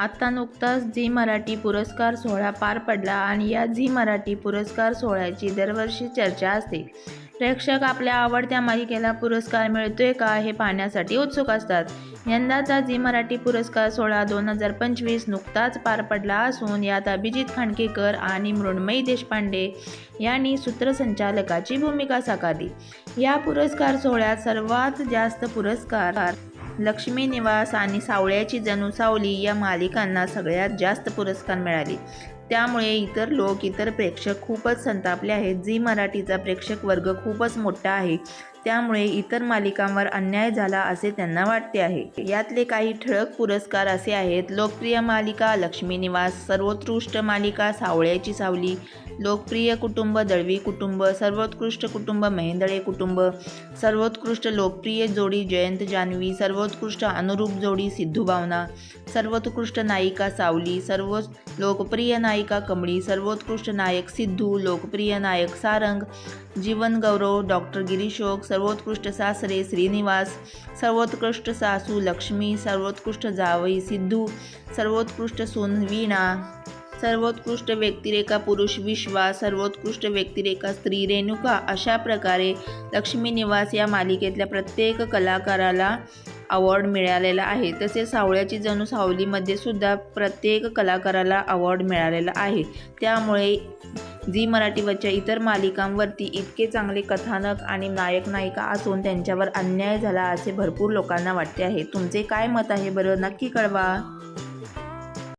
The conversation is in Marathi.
आत्ता नुकताच झी मराठी पुरस्कार सोहळा पार पडला आणि या झी मराठी पुरस्कार सोहळ्याची दरवर्षी चर्चा असते. प्रेक्षक आपल्या आवडत्या मालिकेला पुरस्कार मिळतोय का हे पाहण्यासाठी उत्सुक असतात. यंदाचा झी मराठी पुरस्कार सोहळा दोन हजार पंचवीस नुकताच पार पडला असून यात अभिजित खांडकेकर आणि मृण्मयी देशपांडे यांनी सूत्रसंचालकाची भूमिका साकारली. या पुरस्कार सोहळ्यात सर्वात जास्त पुरस्कार लक्ष्मी निवास आणि सावळ्याची जणू सावली या मालिकांना सगळ्यात जास्त पुरस्कार मिळाले. त्यामुळे इतर लोक इतर प्रेक्षक खूपच संतापले आहेत. झी मराठीचा प्रेक्षक वर्ग खूपच मोठा आहे. त्यामुळे इतर मालिकांवर अन्याय झाला असे त्यांना वाटते आहे. यातले काही ठळक पुरस्कार असे आहेत. लोकप्रिय मालिका लक्ष्मी निवास सर्वोत्कृष्ट मालिका सावळ्याची सावली लोकप्रिय कुटुंब दळवी कुटुंब सर्वोत्कृष्ट कुटुंब मेहेंदळे कुटुंब सर्वोत्कृष्ट लोकप्रिय जोडी जयंत जान्हवी सर्वोत्कृष्ट अनुरूप जोडी सिद्धू भावना सर्वोत्कृष्ट नायिका सावली सर्व लोकप्रिय नायिका कमळी सर्वोत्कृष्ट नायक सिद्धू लोकप्रिय नायक सारंग जीवन गौरव डॉक्टर गिरीशोक सर्वोत्कृष्ट सासरे श्रीनिवास सर्वोत्कृष्ट सासू लक्ष्मी सर्वोत्कृष्ट जावई सिद्धू सर्वोत्कृष्ट सून वीणा सर्वोत्कृष्ट व्यक्तिरेखा पुरुष विश्वास सर्वोत्कृष्ट व्यक्तिरेखा स्त्री रेणुका अशा प्रकारे लक्ष्मी निवास या मालिकेतल्या प्रत्येक कलाकाराला अवॉर्ड मिळालेला आहे. तसेच सावळ्याची जणू सावलीमध्ये सुद्धा प्रत्येक कलाकाराला अवॉर्ड मिळालेला आहे. त्यामुळे झी मराठीवरच्या इतर मालिकांवरती इतके चांगले कथानक आणि नायक नायिका असून त्यांच्यावर अन्याय झाला असे भरपूर लोकांना वाटते आहे. तुमचे काय मत आहे? बरं नक्की कळवा.